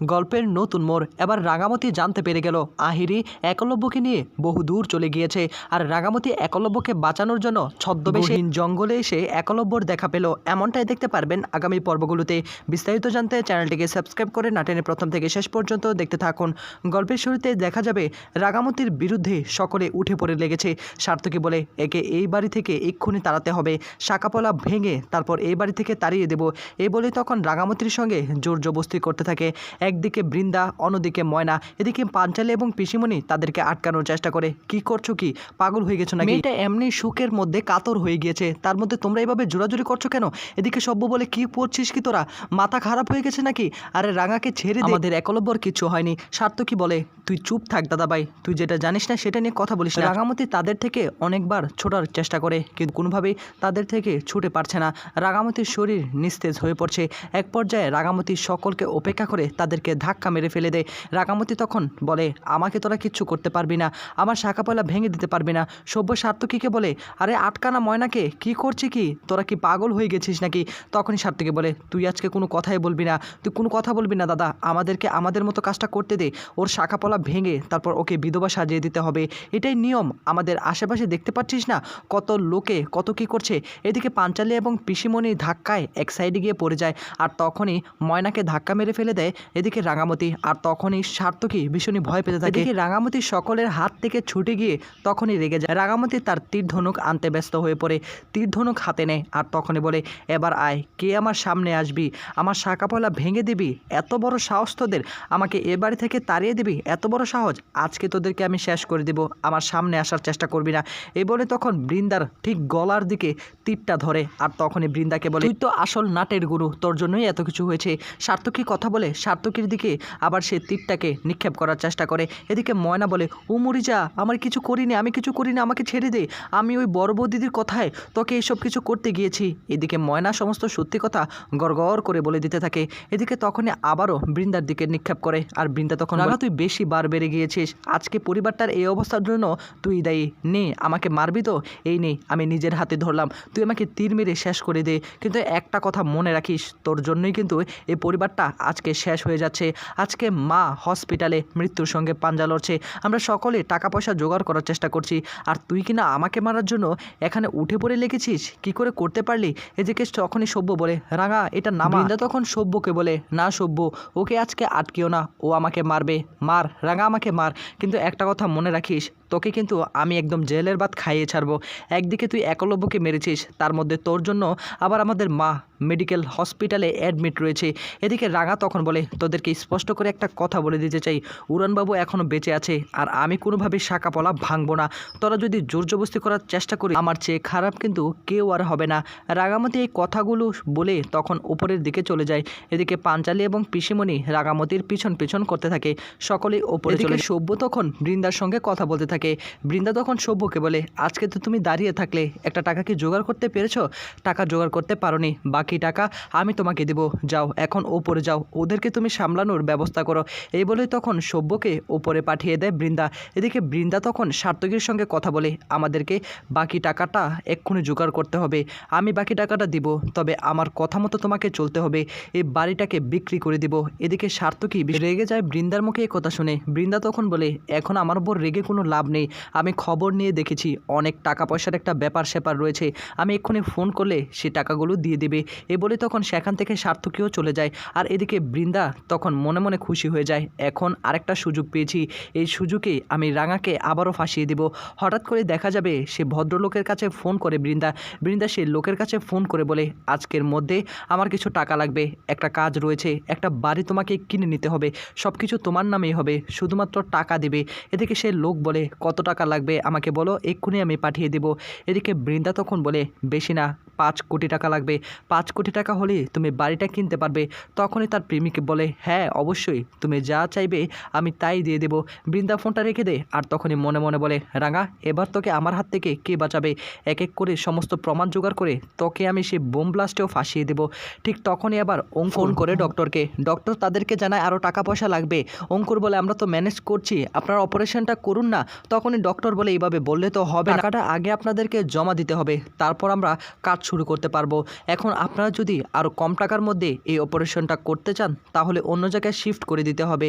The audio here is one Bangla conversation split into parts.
গল্পের নতুন মোড় এবার রাঙামতি জানতে পেরে গেল। আহিরি একলব্যকে নিয়ে বহু দূর চলে গিয়েছে আর রাঙামতি একলব্যকে বাঁচানোর জন্য ছদ্মবেশহীন জঙ্গলে এসে একলব্যর দেখা পেল। এমনটাই দেখতে পারবেন আগামী পর্বগুলোতে। বিস্তারিত জানতে চ্যানেলটিকে সাবস্ক্রাইব করে নাটেনে প্রথম থেকে শেষ পর্যন্ত দেখতে থাকুন। গল্পের শুরুতে দেখা যাবে, রাঙামতির বিরুদ্ধে সকলে উঠে পড়ে লেগেছে। সার্থকী বলে, একে এই বাড়ি থেকে এক্ষুনি তাড়াতে হবে। শাকাপলা ভেঙে তারপর এই বাড়ি থেকে তাড়িয়ে দেব। এই বলে তখন রাঙামতির সঙ্গে জোর জবস্তি করতে থাকে। একদিকে বৃন্দা অন্যদিকে ময়না। এদিকে পাঞ্চালি এবং পিসিমণি তাদেরকে আটকানোর চেষ্টা করে। কি করছ কি? পাগল হয়ে গেছো নাকি? এটা এমনি সুখের মধ্যে কাতর হয়ে গিয়েছে। তার মধ্যে তোমরা এভাবে জোরাজুরি করছ কেন? এদিকে সভ্য বলে কি পড়ছিস কি তোরা? মাথা খারাপ হয়ে গেছে নাকি? আরে রাঙাকে ছেড়ে দে। আমাদের একলব্যর কিছু হয়নি। সার্থকী বলে? তুই চুপ থাক দাদাভাই। তুই যেটা জানিস না সেটা নিয়ে কথা বলিস না। রাঙামতি তাদের থেকে অনেকবার ছোটার চেষ্টা করে কিন্তু কোনোভাবেই তাদের থেকে ছুটে পারছে না। রাঙামতির শরীর নিস্তেজ হয়ে পড়ছে। এক পর্যায়ে রাঙামতি সকলকে উপেক্ষা করে তাদেরকে ধাক্কা মেরে ফেলে দেয়। রাঙামতি তখন বলে, আমাকে তোরা কিচ্ছু করতে পারবি না। আমার শাখা পয়লা ভেঙে দিতে পারবি না। সভ্য সার্থকীকে বলে, আরে আটকানা ময়নাকে, কি করছি কি? তোরা কি পাগল হয়ে গেছিস নাকি? তখনই সার্থকী বলে, তুই আজকে কোনো কথাই বলবি না। তুই কোনো কথা বলবি না দাদা। আমাদেরকে আমাদের মতো কাজটা করতে দে। ওর শাখাপলা ভেঙে তারপর ওকে বিধবা সাজিয়ে দিতে হবে। এটাই নিয়ম। আমাদের আশেপাশে দেখতে পাচ্ছিস না? কত লোকে কত কি করছে। এদিকে পাঞ্চালি এবং পিসিমণি ধাক্কায় এক সাইডে গিয়ে পড়ে যায়। আর তখনই ময়নাকে ধাক্কা মেরে ফেলে দেয়। এদিকে রাঙামতি, আর তখনই সার্থকী ভীষণই ভয় পেতে থাকে। এদিকে রাঙামতি সকলের হাত থেকে ছুটে গিয়ে তখনই রেগে যায়। রাঙামতি তার তীর ধনুক আনতে ব্যস্ত হয়ে পড়ে। তীর ধনুক হাতে নেয়, আর তখনই বলে, এবার আয়, কে আমার সামনে আসবি? আমার শাকাপলা ভেঙে দিবি? এত বড় সাহস তোদের। আমাকে এ বাড়ি থেকে তাড়িয়ে দিবি? এত বড় সাহস। আজকে তোদেরকে আমি শেষ করে দিব। আমার সামনে আসার চেষ্টা করবি না। এই বলে তখন বৃন্দার ঠিক গলার দিকে তীরটা ধরে, আর তখনই বৃন্দাকে বলে, তুই তো আসল নাটের গুরু। তোর জন্যই এত কিছু হয়েছে। সার্থকী কথা বলে সার্থকীর দিকে আবার সে তীরটাকে নিক্ষেপ করার চেষ্টা করে। এদিকে ময়না বলে, ও মরিজা আমার কিছু করিনি, আমি কিছু করিনি, আমাকে ছেড়ে দে। আমি ওই বড় বৌদিদির কথায় তোকে এইসব কিছু করতে গিয়েছি। এদিকে ময়না সমস্ত সত্যি কথা গড়গড় করে বলে দিতে থাকে। এদিকে তখনই আবারও বৃন্দার দিকে নিক্ষেপ করে। আর বৃন্দা তখন রাগা তুই বেশি বার বেড়ে গিয়েছিস। আজকে পরিবারটার এই অবস্থার জন্য তুই দায়ী। নে, আমাকে মারবি তো? এই নে, আমি নিজের হাতে ধরলাম। তুই আমাকে তীর মেরে শেষ করে দে। কিন্তু একটা কথা মনে রাখিস, তোর জন্যই কিন্তু এই পরিবারটা আজকে শেষ হয়ে যাচ্ছে। আজকে মা হসপিটালে মৃত্যুর সঙ্গে পাঞ্জা লড়ছে। আমরা সকলে টাকা পয়সা জোগাড় করার চেষ্টা করছি। আর তুই কিনা আমাকে মারার জন্য এখানে উঠে পড়ে লেগেছিস? কি করে করতে পারলি? এদিকে তখনই সভ্য বলে, রাঙা, এটা না বৃন্দা তখন সভ্যকে বলে, না সভ্য, ওকে আজকে আটকেও না। ও আমাকে মারবে। মার, রাঙা আমাকে মার। কিন্তু একটা কথা মনে রাখিস, তোকে কিন্তু আমি একদম জেলের ভাত খাইয়ে ছাড়বো। একদিকে তুই একলব্যকে মেরেছিস, তার মধ্যে তোর জন্য আবার আমাদের মা মেডিকেল হসপিটালে অ্যাডমিট রয়েছে। এদিকে রাঙা তখন বলে তোদেরকে স্পষ্ট করে একটা কথা বলে দিতে চাই। উড়ানবাবু এখনও বেঁচে আছে আর আমি কোনোভাবে শাকাপলা ভাঙবো না। তোরা যদি জোর জবস্তি করার চেষ্টা করি আমার চেয়ে খারাপ কিন্তু কেউ আর হবে না। রাগামতি এই কথাগুলো বলে তখন উপরের দিকে চলে যায়। এদিকে পাঞ্চালি এবং পিসিমণি রাগামতির পিছন পিছন করতে থাকে। সকলেই ওপরে চলে সভ্য তখন বৃন্দার সঙ্গে কথা বলতে থাকে। বৃন্দা তখন সভ্যকে বলে আজকে তো তুমি দাঁড়িয়ে থাকলে একটা টাকা কি জোগাড় করতে পেরেছ? টাকা জোগাড় করতে পারোনি বাকি টাকা আমি তোমাকে দেবো। যাও এখন ওপরে যাও। ওদেরকে তুমি সামলানোর ব্যবস্থা করো। এই বলে তখন সভ্যকে ওপরে পাঠিয়ে দেয় বৃন্দা। এদিকে বৃন্দা তখন সার্থকীর সঙ্গে কথা বলে, আমাদেরকে বাকি টাকাটা এক্ষুনি জোগাড় করতে হবে। আমি বাকি টাকাটা দিব, তবে আমার কথা মতো তোমাকে চলতে হবে। এই বাড়িটাকে বিক্রি করে দিব। এদিকে সার্থকী রেগে যায় বৃন্দার মুখে এই কথা শুনে। বৃন্দা তখন বলে, এখন আমার উপর রেগে কোনো লাভ নেই। আমি খবর নিয়ে দেখেছি, অনেক টাকা পয়সার একটা ব্যাপার স্যাপার রয়েছে। আমি এক্ষুনি ফোন করলে সে টাকাগুলো দিয়ে দেবে। এ বলে তখন সেখান থেকে সার্থকীও চলে যায়। আর এদিকে বৃন্দা তখন মনে মনে খুশি হয়ে যায়। এখন আরেকটা সুযোগ পেয়েছি। এই সুযোগে আমি রাঙাকে আবারও ফাঁসিয়ে দেব। হঠাৎ করে দেখা যাবে সে ভদ্রলোকের কাছে ফোন করে বৃন্দা। বৃন্দা সে লোকের কাছে ফোন করে বলে, আজকের মধ্যে আমার কিছু টাকা লাগবে। একটা কাজ রয়েছে। একটা বাড়ি তোমাকে কিনে নিতে হবে। সব কিছু তোমার নামেই হবে। শুধুমাত্র টাকা দেবে। এদিকে সে লোক বলে, কত টাকা লাগবে আমাকে বলো? এক্ষুনি আমি পাঠিয়ে দেব। এদিকে বৃন্দা তখন বলে, বেশি না, পাঁচ কোটি টাকা লাগবে। পাঁচ কোটি টাকা হলে তুমি বাড়িটা কিনতে পারবে। তখনই তার প্রেমিক বলে হ্যাঁ অবশ্যই। তুমি যা চাইবে আমি তাই দিয়ে দেবো। বৃন্দা ফোনটা রেখে দে, আর তখনই মনে মনে বলে, রাঙা, এবার তোকে আমার হাত থেকে কে বাঁচাবে? এক এক করে সমস্ত প্রমাণ জোগাড় করে তোকে আমি সেই বোম ব্লাস্টেও ফাঁসিয়ে দেবো। ঠিক তখনই আবার অঙ্কন করে ডক্টরকে। ডক্টর তাদেরকে জানায় আরও টাকা পয়সা লাগবে। অঙ্কুর বলে, আমরা তো ম্যানেজ করছি, আপনার অপারেশনটা করুন না। তখনই ডক্টর বলে, এইভাবে বললে তো হবে। টাকাটা আগে আপনাদেরকে জমা দিতে হবে, তারপর আমরা কাজ শুরু করতে পারব। এখন আপনারা যদি আরও কম টাকার মধ্যে এই অপারেশনটা করতে চান, তাহলে অন্য জায়গায় শিফট করে দিতে হবে।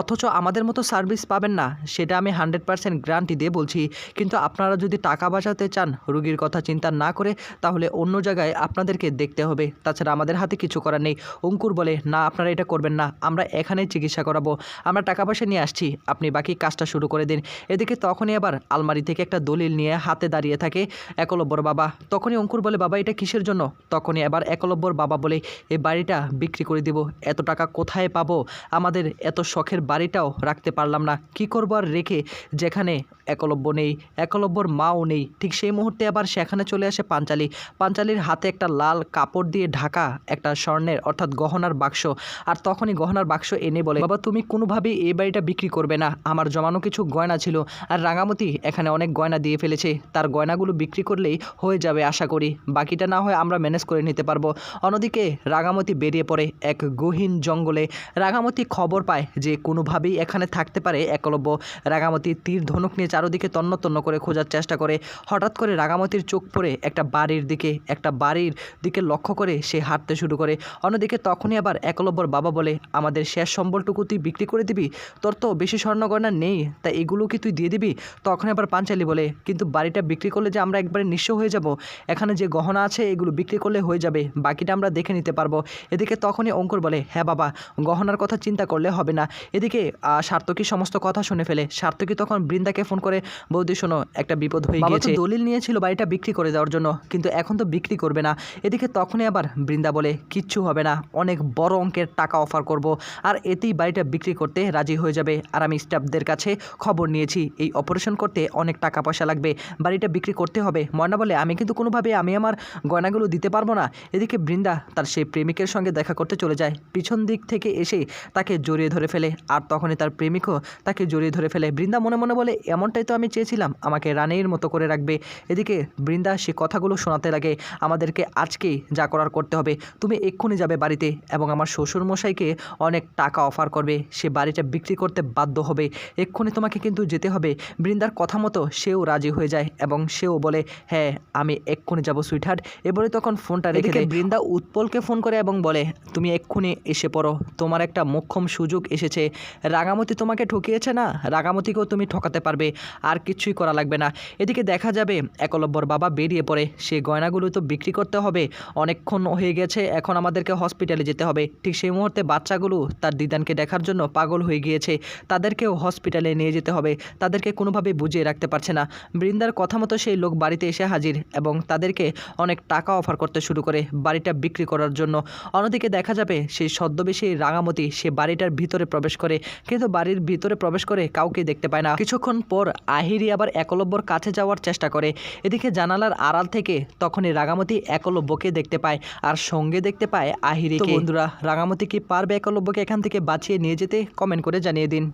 অথচ আমাদের মতো সার্ভিস পাবেন না, সেটা আমি হান্ড্রেড পার্সেন্ট গ্যারান্টি দিয়ে বলছি। কিন্তু আপনারা যদি টাকা বাঁচাতে চান, রুগীর কথা চিন্তা না করে, তাহলে অন্য জায়গায় আপনাদেরকে দেখতে হবে। তাছাড়া আমাদের হাতে কিছু করার নেই। অঙ্কুর বলে, না, আপনারা এটা করবেন না, আমরা এখানেই চিকিৎসা করাবো। আমরা টাকা পয়সা নিয়ে আসছি, আপনি বাকি কাজটা শুরু করে দিন। এদিকে তখনই আবার আলমারি থেকে একটা দলিল নিয়ে হাতে দাঁড়িয়ে থাকে একলব্যর বাবা। তখনই অঙ্কুর বলে, বাবা, এটা কিসের জন্য? তখনই আবার একলব্যর বাবা বলে এই বাড়িটা বিক্রি করে দিব। এত টাকা কোথায় পাবো? আমাদের এত শখের বাড়িটাও রাখতে পারলাম না। কি করব আর রেখে? যেখানে একলব্য নেই, একলব্যর মাও নেই। ঠিক সেই মুহূর্তে আবার সেখানে চলে আসে পাঞ্চালি। পাঞ্চালির হাতে একটা লাল কাপড় দিয়ে ঢাকা একটা স্বর্ণের, অর্থাৎ গহনার বাক্স। আর তখনই গহনার বাক্স এনে বলে, বাবা, তুমি কোনোভাবেই এই বাড়িটা বিক্রি করবে না। আমার জমানো কিছু গয়না ছিল। আর রাঙামতি এখানে অনেক গয়না দিয়ে ফেলেছে। তার গয়নাগুলো বিক্রি করলেই হয়ে যাবে আশা করি। বাকিটা না হয় আমরা ম্যানেজ করে নিতে পারব। অন্যদিকে রাঙামতি বেরিয়ে পড়ে এক গহীন জঙ্গলে। রাঙামতি খবর পায় যে কোনোভাবেই এখানে থাকতে পারে একলব্য। রাঙামতি তীর ধনুক নিয়ে চারোদিকে তন্ন তন্ন করে খোঁজার চেষ্টা করে। হঠাৎ করে রাঙামতির চোখ পড়ে একটা বাড়ির দিকে, একটা বাড়ির দিকে লক্ষ্য করে সে হাঁটতে শুরু করে। অন্যদিকে তখনই আবার একলব্যর বাবা বলে, আমাদের শেষ সম্বলটুকু তুই বিক্রি করে দিবি? তোর তো বেশি স্বর্ণ গয়না নেই, তাই এগুলো কি তুই দিয়ে দিবি? তখন আবার পাঞ্চালি বলে, কিন্তু বাড়িটা বিক্রি করলে যে আমরা একবারে নিঃস্ব হয়ে যাব? এখানে যে গহনা আছে এগুলো বিক্রি করলে হয়ে যাবে, বাকিটা আমরা দেখে নিতে পারব। এদিকে তখনই অঙ্কুর বলে হ্যাঁ বাবা গহনার কথা চিন্তা করলে হবে না। এদিকে সার্থকী সমস্ত কথা শুনে ফেলে। সার্থকী তখন বৃন্দাকে ফোন করে বৌদি শোনো একটা বিপদ হয়ে গিয়েছে। দলিল নিয়েছিল বাড়িটা বিক্রি করে দেওয়ার জন্য কিন্তু এখন তো বিক্রি করবে না। এদিকে তখনই আবার বৃন্দা বলে কিচ্ছু হবে না অনেক বড় অঙ্কের টাকা অফার করব। আর এতেই বাড়িটা বিক্রি করতে রাজি হয়ে যাবে। আর আমি স্টাফদের কাছে খবর নিয়েছি এই অপারেশন করতে অনেক টাকা পয়সা লাগবে। বাড়িটা বিক্রি করতে হবে। ময়না বলে আমি কিন্তু কোনোভাবে আমি আমার গয়নাগুলো দিতে পারব না। এদিকে বৃন্দা তার সেই প্রেমিকের সঙ্গে দেখা করতে চলে যায়। পিছন দিক থেকে এসে তাকে জড়িয়ে ধরে ফেলে। আর তখনই তার প্রেমিকও তাকে জড়িয়ে ধরে ফেলে। বৃন্দা মনে মনে বলে এমনটাই তো আমি চেয়েছিলাম। আমাকে রানীর মতো করে রাখবে। এদিকে বৃন্দা সে কথাগুলো শোনাতে লাগে আমাদেরকে আজকেই যা করার করতে হবে। তুমি এক্ষুনি যাবে বাড়িতে এবং আমার শ্বশুর মশাইকে অনেক টাকা অফার করবে। সে বাড়িটা বিক্রি করতে বাধ্য হবে। এক্ষুনি তোমাকে কিন্তু যেতে হবে। বৃন্দার কথা মতো সেও রাজি হয়ে যায় এবং সেও বলে হ্যাঁ আমি এক্ষুনি যাব সুইটহার্ট। এবারে তখন ফোনটা রেখে দেয়। বৃন্দা উৎপলকে ফোন করে এবং বলে তুমি এক্ষুনি এসে পড়ো। তোমার একটা মোক্ষম সুযোগ এসেছে। রাগামতি তোমাকে ঠকিয়েছে না? রাগামতিকেও তুমি ঠকাতে পারবে, আর কিছুই করা লাগবে না। এদিকে দেখা যাবে, একলব্যর বাবা বেরিয়ে পড়ে। সে গয়নাগুলো তো বিক্রি করতে হবে। অনেকক্ষণ হয়ে গেছে, এখন আমাদেরকে হসপিটালে যেতে হবে। ঠিক সেই মুহূর্তে বাচ্চাগুলো তার দিদানকে দেখার জন্য পাগল হয়ে গিয়েছে। তাদেরকেও হসপিটালে নিয়ে যেতে হবে। তাদেরকে কোনোভাবে বুঝিয়ে রাখতে পারছে না। বৃন্দার কথা মতো সেই লোক বাড়িতে এসে হাজির এবং তাদেরকে অনেক টাকা অফার করতে শুরু করে বাড়িটা বিক্রি করার জন্য। অন্যদিকে দেখা যাবে, সেই ছদ্মবেশী রাঙামতি সে বাড়িটার ভিতরে প্রবেশ করে। কিন্তু বাড়ির ভিতরে প্রবেশ করে কাউকে দেখতে পায় না। কিছুক্ষণ পর আহিরি আবার একলব্যর কাছে যাওয়ার চেষ্টা করে। এদিকে জানালার আড়াল থেকে তখনই রাঙামতি একলব্যকে দেখতে পায় আর সঙ্গে দেখতে পায় আহিরিকে। বন্ধুরা রাঙামতি কি পারবে একলব্যকে এখান থেকে বাঁচিয়ে নিয়ে যেতে? কমেন্ট করে জানিয়ে দিন।